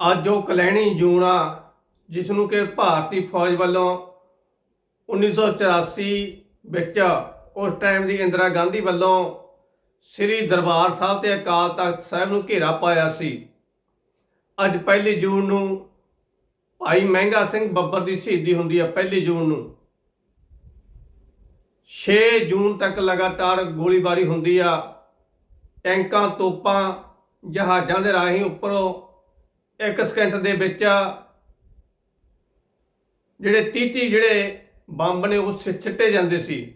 ਅੱਜ ਉਹ ਕਲੈਣੀ ਜੂਣਾ ਜਿਸ ਨੂੰ ਕਿ ਭਾਰਤੀ ਫੌਜ ਵੱਲੋਂ 1984 ਵਿੱਚ ਉਸ ਟਾਈਮ ਦੀ ਇੰਦਰਾ ਗਾਂਧੀ ਵੱਲੋਂ ਸ੍ਰੀ ਦਰਬਾਰ ਸਾਹਿਬ ਤੇ ਅਕਾਲ ਤਖਤ ਸਾਹਿਬ ਨੂੰ ਘੇਰਾ ਪਾਇਆ ਸੀ। ਅੱਜ ਪਹਿਲੀ ਜੂਨ ਨੂੰ ਭਾਈ ਮਹਿੰਗਾ ਸਿੰਘ ਬੱਬਰ ਦੀ ਸ਼ਹੀਦੀ ਹੁੰਦੀ ਹੈ ਪਹਿਲੀ ਜੂਨ ਨੂੰ। 6 ਜੂਨ ਤੱਕ ਲਗਾਤਾਰ ਗੋਲੀਬਾਰੀ ਹੁੰਦੀ ਆ। ਟੈਂਕਾਂ, ਤੋਪਾਂ, ਜਹਾਜ਼ਾਂ ਦੇ ਰਾਹੀਂ ਉੱਪਰੋਂ ਇੱਕ ਸਕਿੰਟ ਦੇ ਵਿੱਚ ਜਿਹੜੇ 30 ਜਿਹੜੇ ਬੰਬ ਨੇ, ਉਹ ਸਿ- ਸਿੱਟੇ ਜਾਂਦੇ ਸੀ।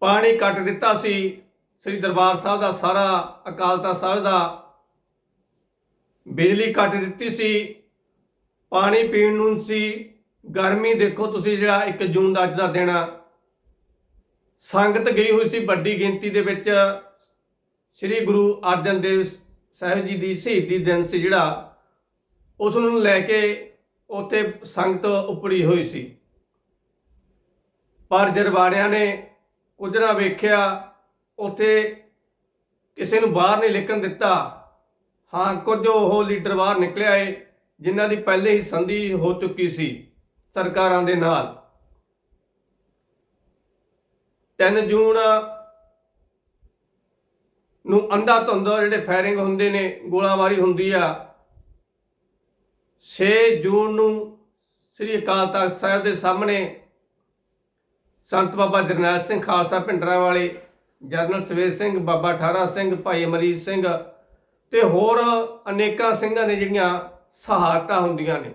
ਪਾਣੀ ਕੱਟ ਦਿੱਤਾ ਸੀ। ਸ੍ਰੀ ਦਰਬਾਰ ਸਾਹਿਬ ਦਾ ਸਾਰਾ ਅਕਾਲ ਤਖਤ ਸਾਹਿਬ ਦਾ ਬਿਜਲੀ ਕੱਟ ਦਿੱਤੀ ਸੀ। ਪਾਣੀ ਪੀਣ ਨੂੰ ਸੀ। ਗਰਮੀ ਦੇਖੋ ਤੁਸੀਂ ਜਿਹੜਾ 1 ਜੂਨ ਦਾ ਅੱਜ ਦਾ ਦਿਨ ਸੰਗਤ ਗਈ ਹੋਈ ਸੀ ਵੱਡੀ ਗਿਣਤੀ ਦੇ ਵਿੱਚ। ਸ੍ਰੀ ਗੁਰੂ ਅਰਜਨ ਦੇਵ ਸਾਹਿਬ ਜੀ ਦੀ ਸ਼ਹੀਦੀ ਦਿਨ ਸੀ ਜਿਹੜਾ, ਉਸ ਨੂੰ ਲੈ ਕੇ ਉੱਥੇ ਸੰਗਤ ਉਪੜੀ ਹੋਈ ਸੀ। ਪਰ ਜਰਵਾੜਿਆਂ ਨੇ ਕੁਝ ਨਾ ਵੇਖਿਆ, ਉੱਥੇ ਕਿਸੇ ਨੂੰ ਬਾਹਰ ਨਹੀਂ ਨਿਕਲਣ ਦਿੱਤਾ। ਹਾਂ, ਕੁਝ ਉਹ ਲੀਡਰ ਬਾਹਰ ਨਿਕਲਿਆ ਏ ਜਿਨ੍ਹਾਂ ਦੀ ਪਹਿਲੇ ਹੀ ਸੰਧੀ ਹੋ ਚੁੱਕੀ ਸੀ ਸਰਕਾਰਾਂ ਦੇ ਨਾਲ। 3 ਜੂਨ ਨੂੰ ਅੰਧਾ ਧੁੰਦ ਜਿਹੜੇ ਫਾਇਰਿੰਗ ਹੁੰਦੇ ਨੇ, ਗੋਲਾਬਾਰੀ ਹੁੰਦੀ ਆ। 6 ਜੂਨ ਨੂੰ ਸ੍ਰੀ ਅਕਾਲ ਤਖਤ ਸਾਹਿਬ ਦੇ ਸਾਹਮਣੇ ਸੰਤ ਬਾਬਾ ਜਰਨੈਲ ਸਿੰਘ ਖਾਲਸਾ ਭਿੰਡਰਾਂ ਵਾਲੇ ਜਰਨਲ ਸਵੇਰ ਸਿੰਘ, ਬਾਬਾ ਠਾਰਾ ਸਿੰਘ, ਭਾਈ ਅਮਰੀਤ ਸਿੰਘ ਤੇ ਹੋਰ ਅਨੇਕਾਂ ਸਿੰਘਾਂ ਦੇ ਜਿਹੜੀਆਂ ਸਹਾਇਤਾ ਹੁੰਦੀਆਂ ਨੇ।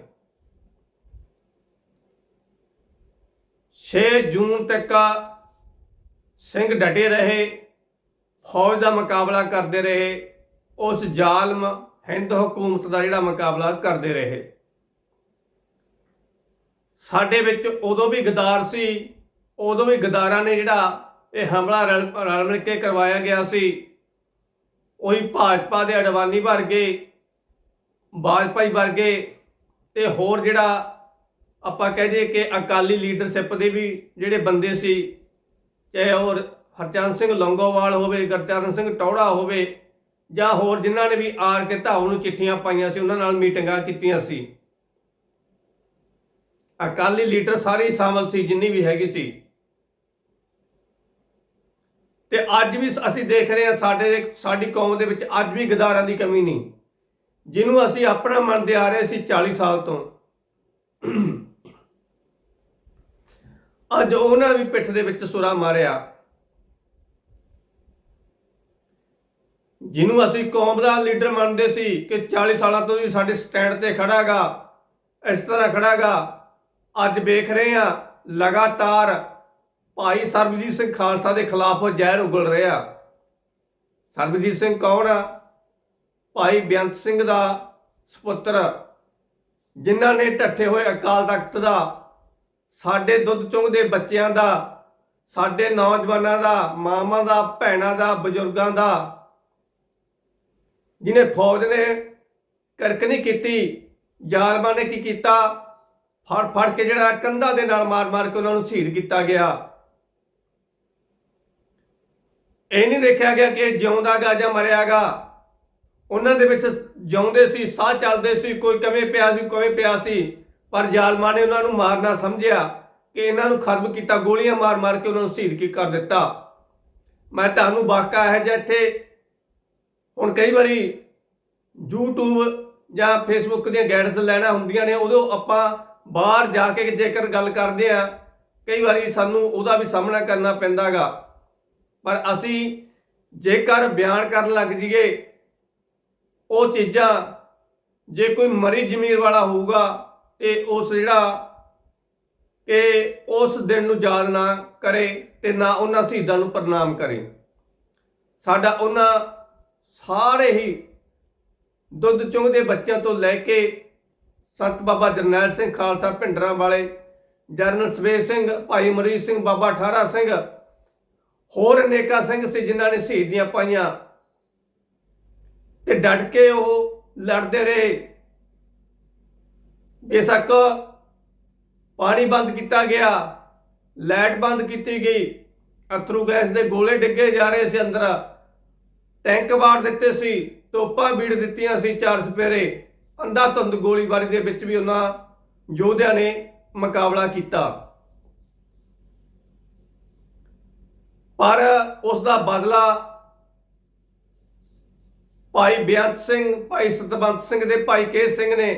6 ਜੂਨ ਤੱਕ ਸਿੰਘ ਡਟੇ ਰਹੇ। ਫੌਜ ਦਾ ਮੁਕਾਬਲਾ ਕਰਦੇ ਰਹੇ, ਉਸ ਜ਼ਾਲਮ ਹਿੰਦ ਹਕੂਮਤ ਦਾ ਜਿਹੜਾ ਮੁਕਾਬਲਾ ਕਰਦੇ ਰਹੇ। ਸਾਡੇ ਵਿੱਚ ਉਦੋਂ ਵੀ ਗਦਾਰ ਸੀ, ਉਦੋਂ ਵੀ ਗਦਾਰਾਂ ਨੇ ਜਿਹੜਾ ਇਹ ਹਮਲਾ ਰਲ ਰਲ ਮਿਲ ਕੇ ਕਰਵਾਇਆ ਗਿਆ ਸੀ। ਉਹੀ ਭਾਜਪਾ ਦੇ ਅਡਵਾਨੀ ਵਰਗੇ ਵਾਜਪਾਈ ਵਰਗੇ ਤੇ ਹੋਰ ਜਿਹੜਾ ਆਪਾਂ ਕਹਿ ਦਈਏ ਕਿ ਅਕਾਲੀ ਲੀਡਰਸ਼ਿਪ ਦੇ ਵੀ ਜਿਹੜੇ ਬੰਦੇ ਸੀ, ਚਾਹੇ ਹੋਰ ਹਰਚੰਦ ਸਿੰਘ ਲੌਂਗੋਵਾਲ ਹੋਵੇ, ਗੁਰਚਰਨ ਸਿੰਘ ਟੌੜਾ ਹੋਵੇ, ਜਾਂ ਹੋਰ ਜਿਨ੍ਹਾਂ ਨੇ ਵੀ ਆਰ ਕੇ ਧਾਉ ਨੂੰ ਚਿੱਠੀਆਂ ਪਾਈਆਂ ਸੀ, ਉਹਨਾਂ ਨਾਲ ਮੀਟਿੰਗਾਂ ਕੀਤੀਆਂ ਸੀ। ਅਕਾਲੀ ਲੀਡਰ ਸਾਰੇ ਸ਼ਾਮਲ ਸੀ, ਜਿੰਨੀ ਵੀ ਹੈਗੀ ਸੀ। ਤੇ ਅੱਜ ਵੀ ਅਸੀਂ ਦੇਖ ਰਹੇ ਹਾਂ, ਸਾਡੇ ਸਾਡੀ ਕੌਮ ਦੇ ਵਿੱਚ ਅੱਜ ਵੀ ਗਦਾਰਾਂ ਦੀ ਕਮੀ ਨਹੀਂ। ਜਿਹਨੂੰ ਅਸੀਂ ਆਪਣਾ ਮੰਨਦੇ ਆ ਰਹੇ ਸੀ 40 ਸਾਲ ਤੋਂ। ਅੱਜ ਉਹਨਾਂ ਵੀ ਪਿੱਠ ਦੇ ਵਿੱਚ ਸੁਰਾ ਮਾਰਿਆ। ਜਿਹਨੂੰ ਅਸੀਂ ਕੌਮ ਦਾ ਲੀਡਰ ਮੰਨਦੇ ਸੀ ਕਿ 40 ਸਾਲਾਂ ਤੋਂ ਹੀ ਸਾਡੇ ਸਟੈਂਡ ਤੇ ਖੜਾਗਾ, ਇਸ ਤਰ੍ਹਾਂ ਖੜਾਗਾ। ਅੱਜ ਵੇਖ ਰਹੇ ਹਾਂ, ਲਗਾਤਾਰ ਭਾਈ ਸਰਬਜੀਤ ਸਿੰਘ ਖਾਲਸਾ ਦੇ ਖਿਲਾਫ ਜ਼ਹਿਰ ਉਗਲ ਰਿਹਾ। ਸਰਬਜੀਤ ਸਿੰਘ ਕੌਣ ਆ? ਭਾਈ ਬੇਅੰਤ ਸਿੰਘ ਦਾ ਸੁਪੁੱਤਰ, ਜਿਨ੍ਹਾਂ ਨੇ ਢੱਠੇ ਹੋਏ ਅਕਾਲ ਤਖਤ ਦਾ, ਸਾਡੇ ਦੁੱਧ ਚੁੰਗਦੇ ਬੱਚਿਆਂ ਦਾ, ਸਾਡੇ ਨੌਜਵਾਨਾਂ ਦਾ, ਮਾਵਾਂ ਦਾ, ਭੈਣਾਂ ਦਾ, ਬਜ਼ੁਰਗਾਂ ਦਾ ਜਿਨੇ ਫੌਜ ਨੇ ਕਰਕ ਨਹੀਂ ਕੀਤੀ, ਜ਼ਾਲਮਾਂ ਨੇ ਕੀ ਕੀਤਾ? ਫੜ ਫੜ ਕੇ ਜਿਹੜਾ ਕੰਧਾਂ ਦੇ ਨਾਲ ਮਾਰ ਮਾਰ ਕੇ ਉਹਨਾਂ ਨੂੰ ਸ਼ਹੀਦ ਕੀਤਾ ਗਿਆ। ਇਹ ਨਹੀਂ ਦੇਖਿਆ ਗਿਆ ਕਿ ਇਹ ਜਿਉਂਦਾਗਾ ਜਾਂ ਮਰਿਆਗਾ ਉਹਨਾਂ ਦੇ ਵਿੱਚ ਜਿਉਂਦੇ ਸੀ, ਸਾਹ ਚੱਲਦੇ ਸੀ, ਕੋਈ ਕਵੇਂ ਪਿਆ ਸੀ ਕੋਈ ਪਿਆ ਸੀ, ਪਰ ਜ਼ਾਲਮਾਂ ਨੇ ਉਹਨਾਂ ਨੂੰ ਮਾਰਨਾ ਸਮਝਿਆ ਕਿ ਇਹਨਾਂ ਨੂੰ ਖਤਮ ਕੀਤਾ, ਗੋਲੀਆਂ ਮਾਰ ਮਾਰ ਕੇ ਉਹਨਾਂ ਨੂੰ ਸ਼ਹੀਦ ਕੀ ਕਰ ਦਿੱਤਾ। ਮੈਂ ਤੁਹਾਨੂੰ ਵਾਕਾ ਹੈ ਜੇ ਇੱਥੇ ਹੁਣ ਕਈ ਵਾਰੀ YouTube ਜਾਂ Facebook ਦੀਆਂ ਗਾਈਡਸ ਲੈਣਾ ਹੁੰਦੀਆਂ ਨੇ, ਉਦੋਂ ਆਪਾਂ ਬਾਹਰ ਜਾ ਕੇ ਜੇਕਰ ਗੱਲ ਕਰਦੇ ਆ, ਕਈ ਵਾਰੀ ਸਾਨੂੰ ਉਹਦਾ ਵੀ ਸਾਹਮਣਾ ਕਰਨਾ ਪੈਂਦਾਗਾ। ਪਰ ਅਸੀਂ ਜੇਕਰ ਬਿਆਨ ਕਰਨ ਲੱਗ ਜਾਈਏ, ਉਹ ਚੀਜ਼ਾਂ ਜੇ ਕੋਈ ਮਰੀ ਜ਼ਮੀਰ ਵਾਲਾ ਹੋਊਗਾ ਤੇ ਉਸ ਜਿਹੜਾ ਕਿ ਉਸ ਦਿਨ ਨੂੰ ਯਾਦ ਨਾ ਕਰੇ ਤੇ ਨਾ ਉਹਨਾਂ ਸ਼ਹੀਦਾਂ ਨੂੰ ਪ੍ਰਣਾਮ ਕਰੇ। ਸਾਡਾ ਉਹਨਾਂ ਸਾਰੇ ਹੀ ਦੁੱਧ ਚੁੰਗਦੇ ਬੱਚਿਆਂ ਤੋਂ ਲੈ ਕੇ ਸੰਤ ਬਾਬਾ ਜਰਨੈਲ ਸਿੰਘ ਖਾਲਸਾ ਭਿੰਡਰਾਂ ਵਾਲੇ, ਜਰਨਲ ਸਵੇਰ ਸਿੰਘ, ਭਾਈ ਮਰੀਜ਼ ਸਿੰਘ, ਬਾਬਾ ਠਾਰਾ ਸਿੰਘ, ਹੋਰ ਅਨੇਕਾਂ ਸਿੰਘ ਸੀ ਜਿਨ੍ਹਾਂ ਨੇ ਸ਼ਹੀਦੀਆਂ ਪਾਈਆਂ। ਤੇ ਡਟ ਕੇ ਉਹ ਲੜਦੇ ਰਹੇ। ਬੇਸ਼ੱਕ ਪਾਣੀ ਬੰਦ ਕੀਤਾ ਗਿਆ, ਲਾਈਟ ਬੰਦ ਕੀਤੀ ਗਈ, ਅਥਰੂ ਗੈਸ ਦੇ ਗੋਲੇ ਡਿੱਗੇ ਜਾ ਰਹੇ ਸੀ ਅੰਦਰ। ਟੈਂਕ ਵਾਰ ਦਿੱਤੇ ਸੀ, ਤੋਪਾਂ ਬੀੜ ਦਿੱਤੀਆਂ ਸੀ ਚਾਰ ਸਪੇਰੇ। ਅੰਧਾ ਧੁੰਦ ਗੋਲੀਬਾਰੀ ਦੇ ਵਿੱਚ ਵੀ ਉਹਨਾਂ ਯੋਧਿਆਂ ਨੇ ਮੁਕਾਬਲਾ ਕੀਤਾ। ਪਰ ਉਸ ਦਾ ਬਦਲਾ ਭਾਈ ਬੇਅੰਤ ਸਿੰਘ, ਭਾਈ ਸਤਵੰਤ ਸਿੰਘ ਦੇ ਭਾਈ ਕੇ ਸਿੰਘ ਨੇ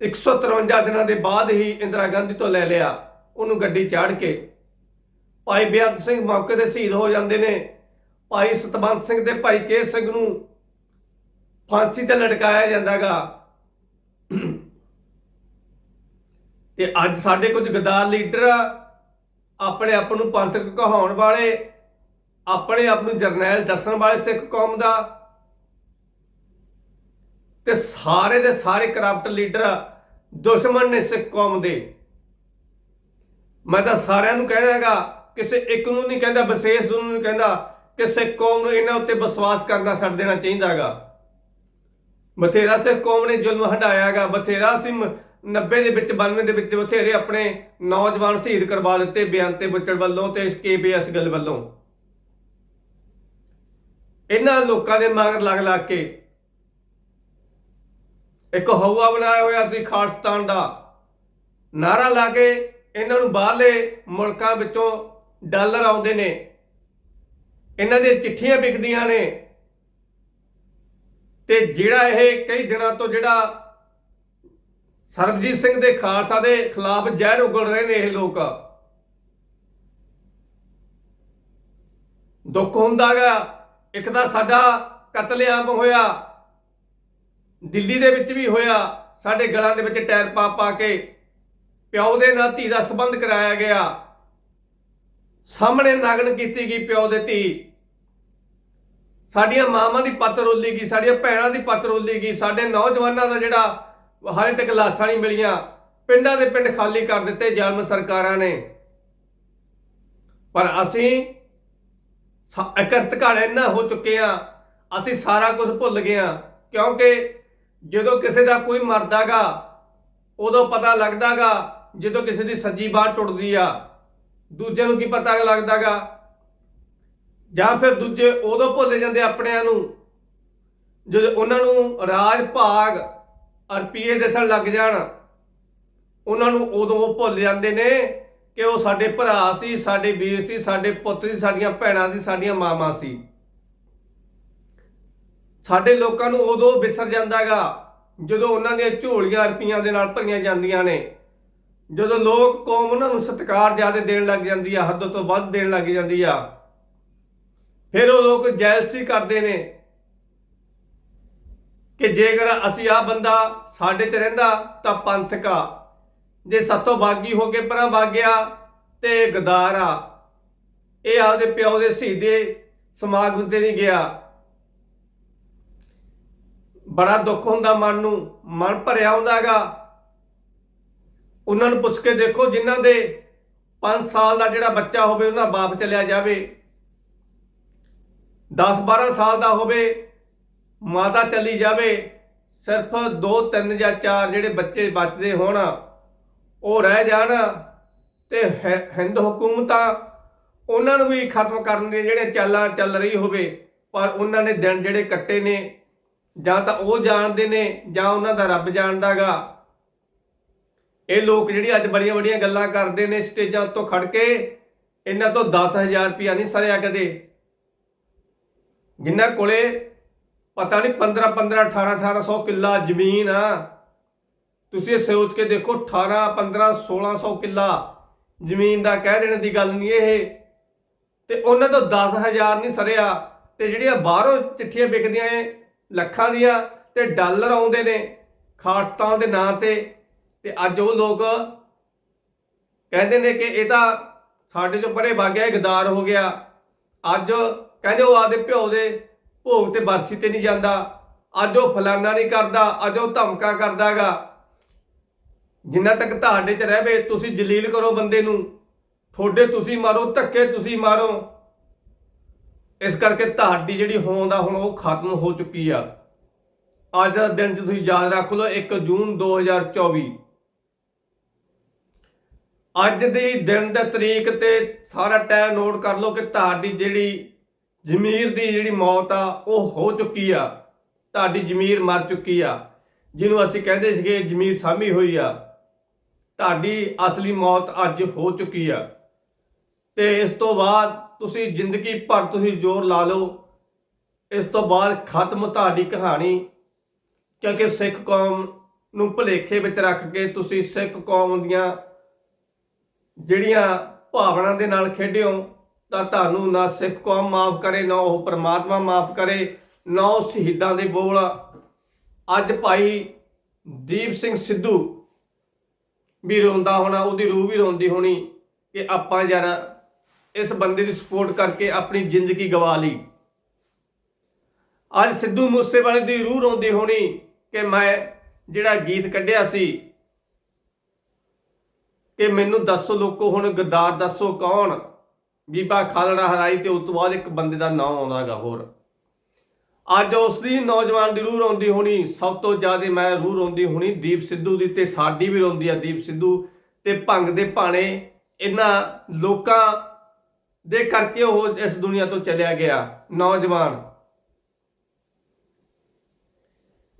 153 ਦਿਨਾਂ ਦੇ ਬਾਅਦ ਹੀ ਇੰਦਰਾ ਗਾਂਧੀ ਤੋਂ ਲੈ ਲਿਆ। ਉਹਨੂੰ ਗੱਡੀ ਚਾੜ ਕੇ ਭਾਈ ਬੇਅੰਤ ਸਿੰਘ ਮੌਕੇ ਤੇ ਸ਼ਹੀਦ ਹੋ ਜਾਂਦੇ ਨੇ। ਭਾਈ ਸਤਵੰਤ ਸਿੰਘ ਤੇ ਭਾਈ ਕੇ ਸਿੰਘ ਨੂੰ ਫਾਂਸੀ ਤੇ ਲਟਕਾਇਆ ਜਾਂਦਾਗਾ। ਤੇ ਅੱਜ ਸਾਡੇ ਕੁਝ ਗਦਾਰ ਲੀਡਰ ਆਪਣੇ ਆਪ ਨੂੰ ਪੰਥਕ ਕਹਾਉਣ ਵਾਲੇ, ਆਪਣੇ ਆਪ ਨੂੰ ਜਰਨੈਲ ਦੱਸਣ ਵਾਲੇ ਸਿੱਖ ਕੌਮ ਦਾ ਤੇ ਸਾਰੇ ਦੇ ਸਾਰੇ ਕਰਪਟ ਲੀਡਰ ਦੁਸ਼ਮਣ ਨੇ ਸਿੱਖ ਕੌਮ ਦੇ। ਮੈਂ ਤਾਂ ਸਾਰਿਆਂ ਨੂੰ ਕਹਿਣਾ ਹੈਗਾ, ਕਿਸੇ ਇੱਕ ਨੂੰ ਨਹੀਂ ਕਹਿੰਦਾ, ਵਿਸ਼ੇਸ਼ ਨੂੰ ਨਹੀਂ ਕਹਿੰਦਾ ਕਿ ਸਿੱਖ ਕੌਮ ਨੂੰ ਇਹਨਾਂ ਉੱਤੇ ਵਿਸ਼ਵਾਸ ਕਰਨਾ ਛੱਡ ਦੇਣਾ ਚਾਹੀਦਾ ਹੈਗਾ ਬਥੇਰਾ ਸਿੱਖ ਕੌਮ ਨੇ ਜ਼ੁਲਮ ਹੰਡਾਇਆ ਹੈਗਾ ਬਥੇਰਾ ਸੀ 90 ਦੇ ਵਿੱਚ 92 ਦੇ ਵਿੱਚ ਬਥੇਰੇ ਆਪਣੇ ਨੌਜਵਾਨ ਸ਼ਹੀਦ ਕਰਵਾ ਦਿੱਤੇ ਬਿਆਨ ਤੇ ਬੁੱਚੜ ਵੱਲੋਂ ਤੇ ਕੇਪੀਐਸ ਗੱਲ ਵੱਲੋਂ। ਇਹਨਾਂ ਲੋਕਾਂ ਦੇ ਮਗਰ ਲੱਗ ਲੱਗ ਕੇ ਇੱਕ ਹਊਆ ਬਣਾਇਆ ਹੋਇਆ ਸੀ ਖਾਲਸਤਾਨ ਦਾ। ਨਾਰਾ ਲਾ ਕੇ ਇਹਨਾਂ ਨੂੰ ਬਾਹਰਲੇ ਮੁਲਕਾਂ ਵਿੱਚੋਂ ਡਾਲਰ ਆਉਂਦੇ ਨੇ। ਇਹਨਾਂ ਦੀਆਂ ਚਿੱਠੀਆਂ ਵਿਕਦੀਆਂ ਨੇ। ਤੇ ਜਿਹੜਾ ਇਹ ਕਈ ਦਿਨਾਂ ਤੋਂ ਜਿਹੜਾ ਸਰਬਜੀਤ ਸਿੰਘ ਦੇ ਖਾਲਸਾ ਦੇ ਖਿਲਾਫ ਜ਼ਹਿਰ ਉਗਲ ਰਹੇ ਨੇ ਇਹ ਲੋਕ। ਦੁੱਖ ਹੁੰਦਾਗਾ ਇੱਕ ਤਾਂ ਸਾਡਾ ਕਤਲੇਆਮ ਹੋਇਆ। ਦਿੱਲੀ ਦੇ ਵਿੱਚ ਵੀ ਹੋਇਆ। ਸਾਡੇ ਗਲਾਂ ਦੇ ਵਿੱਚ ਟਾਇਰ ਪਾ ਪਾ ਕੇ ਪਿਓ ਦੇ ਨਾਲ ਧੀ ਦਾ ਸਬੰਧ ਕਰਾਇਆ ਗਿਆ। ਸਾਹਮਣੇ ਨਗਨ ਕੀਤੀ ਗਈ ਪਿਓ ਦੇ ਧੀ। ਸਾਡੀਆਂ ਮਾਵਾਂ ਦੀ ਪੱਤ ਰੋਲੀ ਗਈ, ਸਾਡੀਆਂ ਭੈਣਾਂ ਦੀ ਪੱਤ ਰੋਲੀ ਗਈ, ਸਾਡੇ ਨੌਜਵਾਨਾਂ ਦਾ ਜਿਹੜਾ ਹਾਲੇ ਤੱਕ ਲਾਸ਼ਾਂ ਨਹੀਂ ਮਿਲੀਆਂ, ਪਿੰਡਾਂ ਦੇ ਪਿੰਡ ਖਾਲੀ ਕਰ ਦਿੱਤੇ ਜ਼ਾਲਮ ਸਰਕਾਰਾਂ ਨੇ। ਪਰ ਅਸੀਂ ਇਕਰਤ ਘਾਲੇ ਇੰਨਾ ਹੋ ਚੁੱਕੇ ਆ ਅਸੀਂ ਸਾਰਾ ਕੁਝ ਭੁੱਲ ਗਏ ਆ ਕਿਉਂਕਿ ਜਦੋਂ ਕਿਸੇ ਦਾ ਕੋਈ ਮਰਦਾਗਾ, ਉਦੋਂ ਪਤਾ ਲੱਗਦਾਗਾ, ਜਦੋਂ ਕਿਸੇ ਦੀ ਸੱਜੀ ਬਾਹ ਟੁੱਟਦੀ ਆ, ਦੂਜੇ ਨੂੰ ਕੀ ਪਤਾ ਲੱਗਦਾਗਾ ਜਾਂ ਫਿਰ ਦੂਜੇ ਉਦੋਂ ਭੁੱਲ ਜਾਂਦੇ ਆਪਣਿਆਂ ਨੂੰ, ਜਦੋਂ ਉਹਨਾਂ ਨੂੰ ਰਾਜ ਭਾਗ ਰੁਪਈਏ ਦੇਸਣ ਲੱਗ ਜਾਣ, ਉਹਨਾਂ ਨੂੰ ਉਦੋਂ ਉਹ ਭੁੱਲ ਜਾਂਦੇ ਨੇ ਕਿ ਉਹ ਸਾਡੇ ਭਰਾ ਸੀ, ਸਾਡੇ ਵੀਰ ਸੀ, ਸਾਡੇ ਪੁੱਤ ਸੀ, ਸਾਡੀਆਂ ਭੈਣਾਂ ਸੀ, ਸਾਡੀਆਂ ਮਾਵਾਂ ਸੀ। ਸਾਡੇ ਲੋਕਾਂ ਨੂੰ ਉਦੋਂ ਵਿਸਰ ਜਾਂਦਾਗਾ ਜਦੋਂ ਉਹਨਾਂ ਦੀਆਂ ਝੋਲੀਆਂ ਰੁਪਈਆਂ ਦੇ ਨਾਲ ਭਰੀਆਂ ਜਾਂਦੀਆਂ ਨੇ, ਜਦੋਂ ਲੋਕ ਕੌਮ ਉਹਨਾਂ ਨੂੰ ਸਤਿਕਾਰ ਜ਼ਿਆਦਾ ਦੇਣ ਲੱਗ ਜਾਂਦੀ ਆ, ਹੱਦ ਤੋਂ ਵੱਧ ਦੇਣ ਲੱਗ ਜਾਂਦੀ ਆ। ਫਿਰ ਉਹ ਲੋਕ ਜੈਲਸੀ ਕਰਦੇ ਨੇ ਕਿ ਜੇਕਰ ਅਸੀਂ ਆ ਬੰਦਾ ਸਾਡੇ ਤੇ ਰਹਿੰਦਾ ਤਾਂ ਪੰਥਕ ਆ ਜੇ ਸੱਤੋਂ ਬਾਗੀ ਹੋ ਕੇ ਪਰਾਂ ਵਾਗਿਆ ਤੇ ਗਦਾਰ ਆ। ਇਹ ਆਪਦੇ ਪਿਓ ਦੇ ਸ਼ਹੀਦੇ ਸਮਾਗਮ ਤੇ ਨਹੀਂ ਗਿਆ। ਬੜਾ ਦੁੱਖ ਹੁੰਦਾ ਮਨ ਨੂੰ, ਮਨ ਭਰਿਆ ਹੁੰਦਾਗਾ ਉਹਨਾਂ ਨੂੰ ਪੁੱਛ ਕੇ ਦੇਖੋ ਜਿਨ੍ਹਾਂ ਦੇ 5 ਸਾਲ ਦਾ ਜਿਹੜਾ ਬੱਚਾ ਹੋਵੇ, ਉਹਨਾਂ ਬਾਪ ਚਲਿਆ ਜਾਵੇ। 10 12 ਸਾਲ ਦਾ ਹੋਵੇ, ਮਾਤਾ ਚਲੀ ਜਾਵੇ, ਸਿਰਫ 2 3 ਜਾਂ 4 ਜਿਹੜੇ ਬੱਚੇ ਬਚਦੇ ਹੋਣ, ਉਹ ਰਹਿ ਜਾਣ ਤੇ ਹਿੰਦ ਹਕੂਮਤਾਂ ਉਹਨਾਂ ਨੂੰ ਵੀ ਖਤਮ ਕਰਨ ਦੀਆਂ ਜਿਹੜੇ ਚਾਲਾਂ ਚੱਲ ਰਹੀ ਹੋਵੇ, ਪਰ ਉਹਨਾਂ ਨੇ ਦਿਨ ਜਿਹੜੇ ਕੱਟੇ ਨੇ, ਜਾਂ ਤਾਂ ਉਹ ਜਾਣਦੇ ਨੇ, ਜਾਂ ਉਹਨਾਂ ਦਾ ਰੱਬ ਜਾਣਦਾਗਾ। ਇਹ ਲੋਕ ਜਿਹੜੀ ਅੱਜ ਬੜੀਆਂ ਬੜੀਆਂ ਗੱਲਾਂ ਕਰਦੇ ਨੇ, ਸਟੇਜਾਂ ਉੱਤੋਂ ਖੜ ਕੇ, ਇਹਨਾਂ ਤੋਂ 10000 ਰੁਪਇਆ ਨਹੀਂ ਸਰਿਆ ਕਦੇ। ਜਿਨ੍ਹਾਂ ਕੋਲੇ ਪਤਾ ਨਹੀਂ 15 15 18 1800 ਕਿੱਲਾ ਜ਼ਮੀਨ ਆ। ਤੁਸੀਂ ਇਹ ਸੋਚ ਕੇ ਦੇਖੋ 18 15 1600 ਕਿੱਲਾ ਜ਼ਮੀਨ ਦਾ ਕਹਿ ਦੇਣ ਦੀ ਗੱਲ ਨਹੀਂ ਇਹ। ਤੇ ਉਹਨਾਂ ਤੋਂ 10000 ਨਹੀਂ ਸਰਿਆ। ਤੇ ਜਿਹੜੀਆਂ ਬਾਹਰੋਂ ਚਿੱਠੀਆਂ ਵਿਕਦੀਆਂ ਏ ਲੱਖਾਂ ਦੀਆਂ ਤੇ ਡਾਲਰ ਆਉਂਦੇ ਨੇ ਖਾਲਸਤਾਨ ਦੇ ਨਾਂ ਤੇ। ਤੇ ਅੱਜ ਉਹ ਲੋਕ ਕਹਿੰਦੇ ਨੇ ਕਿ ਇਹ ਤਾਂ ਸਾਡੇ ਚੋਂ ਪਰੇ ਵਾਗਿਆ ਗਦਾਰ ਹੋ ਗਿਆ। ਅੱਜ ਕਹਿੰਦੇ ਉਹ ਆਦੇ ਪਿਓ ਦੇ ਭੋਗ ਤੇ ਬਰਸੀ ਤੇ ਨਹੀਂ ਜਾਂਦਾ। ਅੱਜ ਉਹ ਫਲਾਨਾ ਨਹੀਂ ਕਰਦਾ, ਅੱਜ ਉਹ ਧਮਕਾ ਕਰਦਾਗਾ ਜਿੰਨਾ ਤੱਕ ਤੁਹਾਡੇ ਚ ਰਹਿਵੇ ਤੁਸੀਂ ਜਲੀਲ ਕਰੋ ਬੰਦੇ ਨੂੰ। ਥੋੜੇ ਤੁਸੀਂ ਮਾਰੋ, ਧੱਕੇ ਤੁਸੀਂ ਮਾਰੋ। ਇਸ ਕਰਕੇ ਤੁਹਾਡੀ ਜਿਹੜੀ ਹੋਂਦ ਆ, ਹੁਣ ਉਹ ਖਤਮ ਹੋ ਚੁੱਕੀ ਆ। ਅੱਜ ਦਾ ਦਿਨ 'ਚ ਤੁਸੀਂ ਯਾਦ ਰੱਖ ਲਓ 1 ਜੂਨ 2024 ਅੱਜ ਦੀ ਦਿਨ ਦਾ ਤਰੀਕ ਤੇ ਸਾਰਾ ਟਾਈਮ ਨੋਟ ਕਰ ਲਓ ਕਿ ਤੁਹਾਡੀ ਜਿਹੜੀ ਜ਼ਮੀਰ ਦੀ ਜਿਹੜੀ ਮੌਤ ਆ, ਉਹ ਹੋ ਚੁੱਕੀ ਆ। ਤੁਹਾਡੀ ਜ਼ਮੀਰ ਮਰ ਚੁੱਕੀ ਆ। ਜਿਹਨੂੰ ਅਸੀਂ ਕਹਿੰਦੇ ਸੀਗੇ ਜ਼ਮੀਰ ਸਾਮੀ ਹੋਈ ਆ। ਤੁਹਾਡੀ ਅਸਲੀ ਮੌਤ ਅੱਜ ਹੋ ਚੁੱਕੀ ਆ। ਤੇ ਇਸ ਤੋਂ ਬਾਅਦ ਤੁਸੀਂ ਜ਼ਿੰਦਗੀ ਭਰ ਤੁਸੀਂ ਜ਼ੋਰ ਲਾ ਲਓ। ਇਸ ਤੋਂ ਬਾਅਦ ਖਤਮ ਤੁਹਾਡੀ ਕਹਾਣੀ। ਕਿਉਂਕਿ ਸਿੱਖ ਕੌਮ ਨੂੰ ਭੁਲੇਖੇ ਵਿੱਚ ਰੱਖ ਕੇ ਤੁਸੀਂ ਸਿੱਖ ਕੌਮ ਦੀਆਂ ਜਿਹੜੀਆਂ ਭਾਵਨਾ ਦੇ ਨਾਲ ਖੇਡਿਓ ਤਾਂ ਤੁਹਾਨੂੰ ਨਾ ਸਿੱਖ ਕੌਮ ਮਾਫ ਕਰੇ, ਨਾ ਉਹ ਪ੍ਰਮਾਤਮਾ ਮਾਫ ਕਰੇ, ਨਾ ਉਹ ਸ਼ਹੀਦਾਂ ਦੇ ਬੋਲ। ਅੱਜ ਭਾਈ ਦੀਪ ਸਿੰਘ ਸਿੱਧੂ ਵੀ ਰੋਂਦਾ ਹੋਣਾ, ਉਹਦੀ ਰੂਹ ਵੀ ਰੋਂਦੀ ਹੋਣੀ ਕਿ ਆਪਾਂ ਯਾਰ ਇਸ ਬੰਦੇ ਦੀ ਸਪੋਰਟ ਕਰਕੇ ਆਪਣੀ ਜ਼ਿੰਦਗੀ ਗਵਾ ਲਈ। ਅੱਜ ਸਿੱਧੂ ਮੂਸੇਵਾਲੇ ਦੀ ਰੂਹ ਰੋਂਦੀ ਹੋਣੀ ਕਿ ਮੈਂ ਜਿਹੜਾ ਗੀਤ ਕੱਢਿਆ ਸੀ ਕਿ ਮੈਨੂੰ ਦੱਸੋ ਲੋਕੋ ਹੁਣ ਗਦਾਰ ਦੱਸੋ ਕੌਣ? ਬੀਬਾ ਖਾਲੜਾ ਹਰਾਈ ਤੇ ਉਸ ਤੋਂ ਬਾਅਦ ਇੱਕ ਬੰਦੇ ਦਾ ਨਾਮ ਆਉਂਦਾਗਾ ਹੋਰ। ਅੱਜ ਉਸ ਦੀ ਨੌਜਵਾਨ ਦੀ ਰੂਹ ਰੋਂਦੀ ਹੋਣੀ, ਸਭ ਤੋਂ ਜ਼ਿਆਦਾ ਮੈਂ ਰੂਹ ਰੋਂਦੀ ਹੋਣੀ ਦੀਪ ਸਿੱਧੂ ਦੀ ਤੇ ਸਾਡੀ ਵੀ ਰੋਂਦੀ ਆ ਦੀਪ ਸਿੱਧੂ ਤੇ ਭੰਗ ਦੇ ਭਾਣੇ ਇਹਨਾਂ ਲੋਕਾਂ ਦੇ ਕਰਕੇ ਉਹ ਇਸ ਦੁਨੀਆ ਤੋਂ ਚਲਿਆ ਗਿਆ, ਨੌਜਵਾਨ।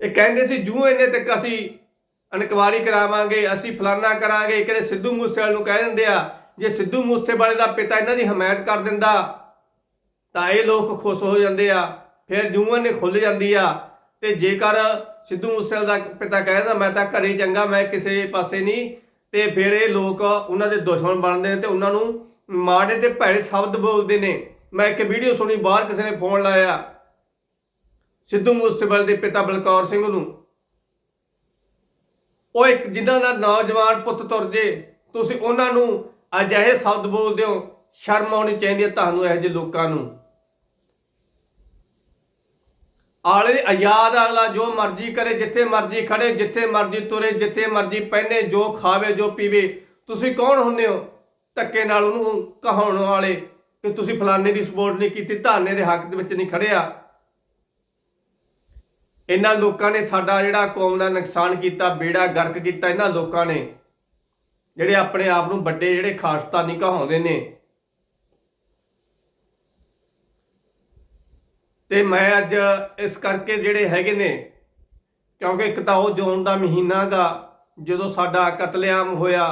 ਇਹ ਕਹਿੰਦੇ ਸੀ, ਜੂ ਇਹਨੇ ਤੱਕ ਅਸੀਂ ਇਨਕੁਆਰੀ ਕਰਾਵਾਂਗੇ, ਅਸੀਂ ਫਲਾਨਾ ਕਰਾਂਗੇ। ਕਿਤੇ ਸਿੱਧੂ ਮੂਸੇਵਾਲੇ ਨੂੰ ਕਹਿ ਦਿੰਦੇ ਆ ਜੇ ਸਿੱਧੂ ਮੂਸੇਵਾਲੇ ਦਾ ਪਿਤਾ ਇਹਨਾਂ ਦੀ ਹਮਾਇਤ ਕਰ ਦਿੰਦਾ, ਤਾਂ ਇਹ ਲੋਕ ਖੁਸ਼ ਹੋ ਜਾਂਦੇ ਆ, ਫਿਰ ਜੂਆਂ ਨੇ ਖੁੱਲ ਜਾਂਦੀ ਆ। ਤੇ ਜੇਕਰ ਸਿੱਧੂ ਮੂਸੇਵਾਲੇ ਦਾ ਪਿਤਾ ਕਹਿੰਦਾ ਮੈਂ ਤਾਂ ਘਰੇ ਚੰਗਾ, ਮੈਂ ਕਿਸੇ ਪਾਸੇ ਨਹੀਂ। ਤੇ ਫਿਰ ਇਹ ਲੋਕ ਉਹਨਾਂ ਦੇ ਦੁਸ਼ਮਣ ਬਣਦੇ ਨੇ ਤੇ ਉਹਨਾਂ ਨੂੰ ਮਾੜੇ ਤੇ ਭੈੜੇ ਸ਼ਬਦ ਬੋਲਦੇ ਨੇ। ਮੈਂ ਇੱਕ ਵੀਡੀਓ ਸੁਣੀ, ਬਾਹਰ ਕਿਸੇ ਨੇ ਫੋਨ ਲਾਇਆ। ਸਿੱਧੂ ਮੂਸੇਵਾਲੇ ਦੇ ਪਿਤਾ ਬਲਕੌਰ ਸਿੰਘ ਨੂੰ। ਉਹ ਇੱਕ ਜਿੱਦਾਂ ਦਾ ਨੌਜਵਾਨ ਪੁੱਤ ਤੁਰ ਜੇ, ਤੁਸੀਂ ਉਹਨਾਂ ਨੂੰ ਅਜਿਹੇ ਸ਼ਬਦ ਬੋਲਦੇ ਹੋ, ਸ਼ਰਮ ਆਉਣੀ ਚਾਹੀਦੀ ਹੈ ਤੁਹਾਨੂੰ ਇਹੋ ਜਿਹੇ ਲੋਕਾਂ ਨੂੰ। ਆਲੇ ਆਜ਼ਾਦ ਅਗਲਾ, ਜੋ ਮਰਜ਼ੀ ਕਰੇ, ਜਿੱਥੇ ਮਰਜ਼ੀ ਖੜੇ, ਜਿੱਥੇ ਮਰਜ਼ੀ ਤੁਰੇ, ਜਿੱਥੇ ਮਰਜ਼ੀ ਪਹਿਨੇ, ਜੋ ਖਾਵੇ, ਜੋ ਪੀਵੇ, ਤੁਸੀਂ ਕੌਣ ਹੁੰਦੇ ਹੋ? ਧੱਕੇ ਨਾਲ ਉਹਨੂੰ ਕਹਾਉਣ ਵਾਲੇ, ਕਿ ਤੁਸੀਂ ਫਲਾਣੇ ਦੀ ਸਪੋਰਟ ਨਹੀਂ ਕੀਤੀ, ਧਾਨੇ ਦੇ ਹੱਕ ਦੇ ਵਿੱਚ ਨਹੀਂ ਖੜਿਆ। ਇਹਨਾਂ ਲੋਕਾਂ ਨੇ ਸਾਡਾ ਜਿਹੜਾ ਕੌਮ ਦਾ ਨੁਕਸਾਨ ਕੀਤਾ, ਬੇੜਾ ਗਰਕ ਕੀਤਾ, ਇਹਨਾਂ ਲੋਕਾਂ ਨੇ। ਜਿਹੜੇ ਆਪਣੇ ਆਪ ਨੂੰ ਵੱਡੇ ਜਿਹੜੇ ਖਾਲਸਤਾਨੀ ਕਹਾਉਂਦੇ ਨੇ। ਤੇ ਮੈਂ ਅੱਜ ਇਸ ਕਰਕੇ ਜਿਹੜੇ ਹੈਗੇ ਨੇ, ਕਿਉਂਕਿ ਇੱਕ ਤਾਂ ਉਹ ਜੂਨ ਦਾ ਮਹੀਨਾ ਗਾ, ਜਦੋਂ ਸਾਡਾ ਕਤਲੇਆਮ ਹੋਇਆ,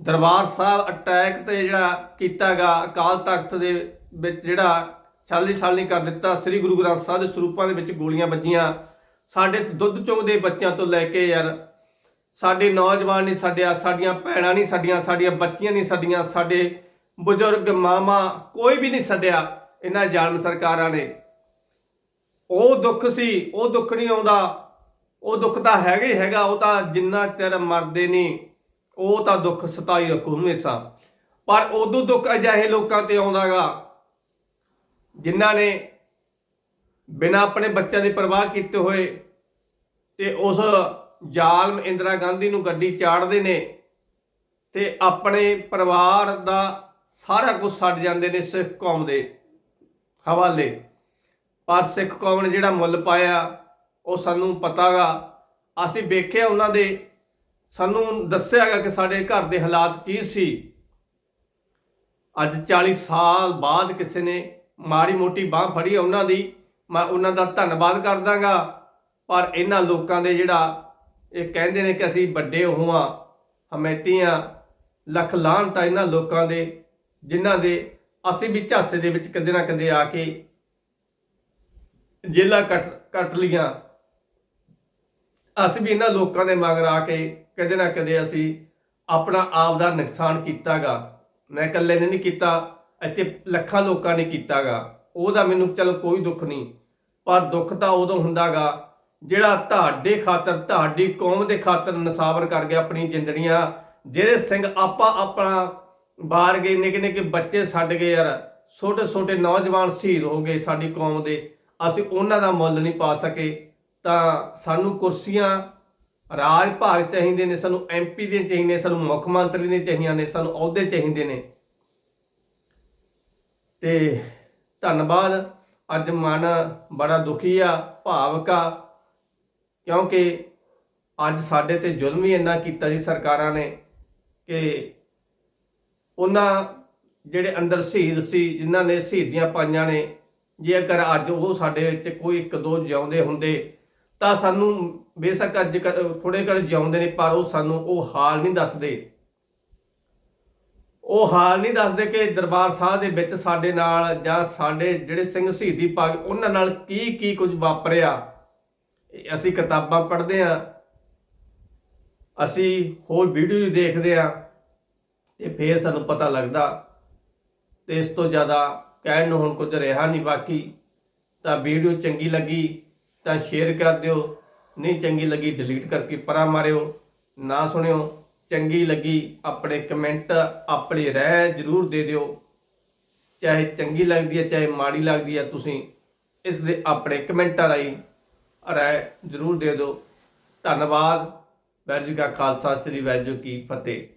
ਦਰਬਾਰ ਸਾਹਿਬ ਅਟੈਕ ਤੇ ਜਿਹੜਾ ਕੀਤਾਗਾ ਅਕਾਲ ਤਖਤ ਦੇ ਵਿੱਚ ਜਿਹੜਾ ਛਾਲੀ ਛਾਲੀ ਕਰ ਦਿੱਤਾ, ਸ੍ਰੀ ਗੁਰੂ ਗ੍ਰੰਥ ਸਾਹਿਬ ਦੇ ਸਰੂਪਾਂ ਦੇ ਵਿੱਚ ਗੋਲੀਆਂ ਵੱਜੀਆਂ। ਸਾਡੇ ਦੁੱਧ ਚੁੰਗਦੇ ਬੱਚਿਆਂ ਤੋਂ ਲੈ ਕੇ ਯਾਰ ਸਾਡੇ ਨੌਜਵਾਨ ਨਹੀਂ ਸਾਡੇ ਸਾਡੀਆਂ ਭੈਣਾਂ ਨਹੀਂ, ਸਾਡੀਆਂ ਸਾਡੀਆਂ ਬੱਚੀਆਂ ਨਹੀਂ, ਸਾਡੀਆਂ, ਸਾਡੇ ਬਜ਼ੁਰਗ ਮਾਮਾ ਕੋਈ ਵੀ ਨਹੀਂ ਛੱਡਿਆ ਇਹਨਾਂ ਜ਼ਾਲਮ ਸਰਕਾਰਾਂ ਨੇ। ਉਹ ਦੁੱਖ ਸੀ, ਉਹ ਦੁੱਖ ਨਹੀਂ ਆਉਂਦਾ। ਉਹ ਦੁੱਖ ਤਾਂ ਹੈਗਾ ਹੀ ਹੈਗਾ, ਉਹ ਤਾਂ ਜਿੰਨਾ ਚਿਰ ਮਰਦੇ ਨਹੀਂ, ਉਹ ਤਾਂ ਦੁੱਖ ਸਤਾਈ ਰੱਖੂ ਹਮੇਸ਼ਾ। ਪਰ ਉਦੋਂ ਦੁੱਖ ਅਜਿਹੇ ਲੋਕਾਂ ਤੇ ਆਉਂਦਾਗਾ, ਜਿਨ੍ਹਾਂ ਨੇ ਬਿਨਾਂ ਆਪਣੇ ਬੱਚਿਆਂ ਦੀ ਪਰਵਾਹ ਕੀਤੇ ਹੋਏ ਤੇ ਉਸ ਜ਼ਾਲਮ ਇੰਦਰਾ ਗਾਂਧੀ ਨੂੰ ਗੱਡੀ ਚਾੜਦੇ ਨੇ ਤੇ ਆਪਣੇ ਪਰਿਵਾਰ ਦਾ ਸਾਰਾ ਕੁਝ ਛੱਡ ਜਾਂਦੇ ਨੇ ਸਿੱਖ ਕੌਮ ਦੇ ਹਵਾਲੇ। ਪਰ ਸਿੱਖ ਕੌਮ ਨੇ ਜਿਹੜਾ ਮੁੱਲ ਪਾਇਆ, ਉਹ ਸਾਨੂੰ ਪਤਾਗਾ। ਅਸੀਂ ਵੇਖਿਆ ਉਹਨਾਂ ਦੇ, ਸਾਨੂੰ ਦੱਸਿਆਗਾ ਕਿ ਸਾਡੇ ਘਰ ਦੇ ਹਾਲਾਤ ਕੀ ਸੀ। ਅੱਜ 40 ਸਾਲ ਬਾਅਦ ਕਿਸੇ ਨੇ ਮਾੜੀ ਮੋਟੀ ਬਾਹ ਫੜੀ ਉਹਨਾਂ ਦੀ, ਮੈਂ ਉਹਨਾਂ ਦਾ ਧੰਨਵਾਦ ਕਰਦਾਗਾ। ਪਰ ਇਹਨਾਂ ਲੋਕਾਂ ਦੇ ਜਿਹੜਾ ਇਹ ਕਹਿੰਦੇ ਨੇ ਕਿ ਅਸੀਂ ਵੱਡੇ ਹੋਵਾਂ ਹਮੈਤੀਆਂ ਲੱਖ ਲਾਹਨ ਇਹਨਾਂ ਲੋਕਾਂ ਦੇ, ਜਿਨ੍ਹਾਂ ਦੇ ਅਸੀਂ ਵੀ ਝਾਸੇ ਦੇ ਵਿੱਚ ਕਦੇ ਨਾ ਕਦੇ ਆ ਕੇ ਜੇਲਾ ਕੱਟ ਕੱਟ ਲੀਆਂ ਅਸੀਂ ਵੀ ਇਹਨਾਂ ਲੋਕਾਂ ਦੇ ਮਗਰ ਆ ਕੇ ਕਦੇ ਨਾ ਕਦੇ ਅਸੀਂ ਆਪਣਾ ਆਪ ਦਾ ਨੁਕਸਾਨ ਕੀਤਾਗਾ। ਮੈਂ ਇਕੱਲੇ ਨੇ ਨਹੀਂ ਕੀਤਾ, ਇੱਥੇ ਲੱਖਾਂ ਲੋਕਾਂ ਨੇ ਕੀਤਾਗਾ। ਉਹਦਾ ਮੈਨੂੰ ਚਲੋ ਕੋਈ ਦੁੱਖ ਨਹੀਂ, ਪਰ ਦੁੱਖ ਤਾਂ ਉਦੋਂ ਹੁੰਦਾਗਾ ਜਿਹੜਾ ਤੁਹਾਡੇ ਖਾਤਰ, ਤੁਹਾਡੀ ਕੌਮ ਦੇ ਖਾਤਰ ਨਸਾਵਰ ਕਰ ਗਿਆ ਆਪਣੀ ਜਿੰਦੜੀਆਂ, ਜਿਹੜੇ ਸਿੰਘ ਆਪਾ ਆਪਣਾ ਬਾਹਰ ਗਏ ਨਿੱਕੇ ਨਿੱਕੇ ਬੱਚੇ ਛੱਡ ਗਏ ਯਾਰ ਛੋਟੇ ਛੋਟੇ ਨੌਜਵਾਨ ਸ਼ਹੀਦ ਹੋ ਗਏ ਸਾਡੀ ਕੌਮ ਦੇ, ਅਸੀਂ ਉਹਨਾਂ ਦਾ ਮੁੱਲ ਨਹੀਂ ਪਾ ਸਕੇ, ਤਾਂ ਸਾਨੂੰ ਕੁਰਸੀਆਂ ਰਾਜ ਭਾਗ ਚਾਹੀਦੇ ਨੇ, ਸਾਨੂੰ ਐਮਪੀ ਦੇ ਚਾਹੀਦੇ ਸਾਨੂੰ ਮੁੱਖ ਮੰਤਰੀ ਦੇ ਚਾਹੀਦੀਆਂ ਨੇ, ਸਾਨੂੰ ਅਹੁਦੇ ਚਾਹੀਦੇ ਨੇ। ਤੇ ਧੰਨਵਾਦ, ਅੱਜ ਮਨ ਬੜਾ ਦੁਖੀ ਆ, ਭਾਵਕ ਆ ਕਿਉਂਕਿ ਅੱਜ ਸਾਡੇ ਤੇ ਜ਼ੁਲਮ ਹੀ ਇੰਨਾ ਕੀਤਾ ਸੀ ਸਰਕਾਰਾਂ ਨੇ ਕਿ ਉਹਨਾਂ ਜਿਹੜੇ ਅੰਦਰ ਸ਼ਹੀਦ ਸੀ, ਜਿਨ੍ਹਾਂ ਨੇ ਸ਼ਹੀਦੀਆਂ ਪਾਈਆਂ ਨੇ, ਜੇਕਰ ਅੱਜ ਉਹ ਸਾਡੇ ਵਿੱਚ ਕੋਈ ਇੱਕ ਦੋ ਜਿਉਂਦੇ ਹੁੰਦੇ, ਤਾਂ ਸਾਨੂੰ ਬੇਸ਼ੱਕ ਅੱਜ ਥੋੜੇ ਕਰ ਜਿਉਂਦੇ ਨੇ, ਪਰ ਉਹ ਸਾਨੂੰ ਉਹ ਹਾਲ ਨਹੀਂ ਦੱਸਦੇ। ਉਹ ਹਾਲ ਨਹੀਂ ਦੱਸਦੇ ਕਿ ਦਰਬਾਰ ਸਾਹਿਬ ਦੇ ਵਿੱਚ ਸਾਡੇ ਨਾਲ ਜਾਂ ਸਾਡੇ ਜਿਹੜੇ ਸਿੰਘ ਸ਼ਹੀਦੀ ਪਾ, ਉਹਨਾਂ ਨਾਲ ਕੀ ਕੀ ਕੁਝ ਵਾਪਰਿਆ। ਅਸੀਂ ਕਿਤਾਬਾਂ ਪੜ੍ਹਦੇ ਆ ਅਸੀਂ ਹੋਰ ਵੀਡੀਓ ਦੇਖਦੇ ਆ ਤੇ ਫੇਰ ਸਾਨੂੰ ਪਤਾ ਲੱਗਦਾ ਤੇ ਇਸ ਤੋਂ ਜ਼ਿਆਦਾ ਕਹਿਣ ਨੂੰ ਹੁਣ ਕੁਝ ਰਿਹਾ ਨਹੀਂ ਬਾਕੀ। ਤਾਂ ਵੀਡੀਓ ਚੰਗੀ ਲੱਗੀ ਤਾਂ ਸ਼ੇਅਰ ਕਰ ਦਿਓ, ਨਹੀਂ ਚੰਗੀ ਲੱਗੀ ਡਿਲੀਟ ਕਰਕੇ ਪਰਾਂ ਮਾਰਿਓ, ਨਾ ਸੁਣਿਓ, ਚੰਗੀ ਲੱਗੀ ਆਪਣੇ ਕਮੈਂਟ ਆਪਣੀ ਰਹਿ ਜਰੂਰ ਦੇ ਦਿਓ। ਚਾਹੇ ਚੰਗੀ ਲੱਗਦੀ ਹੈ, ਚਾਹੇ ਮਾੜੀ ਲੱਗਦੀ ਹੈ, ਤੁਸੀਂ ਇਸ ਦੇ ਆਪਣੇ ਕਮੈਂਟਾਂ ਰਾਹੀਂ ਰਾਏ ਜਰੂਰ ਦੇ ਦਿਓ। ਧੰਨਵਾਦ। ਵਾਹਿਗੁਰੂ ਜੀ ਕਾ ਖਾਲਸਾ ਸ੍ਰੀ ਵਾਹਿਗੁਰੂ ਜੀ ਕੀ ਫਤਿਹ।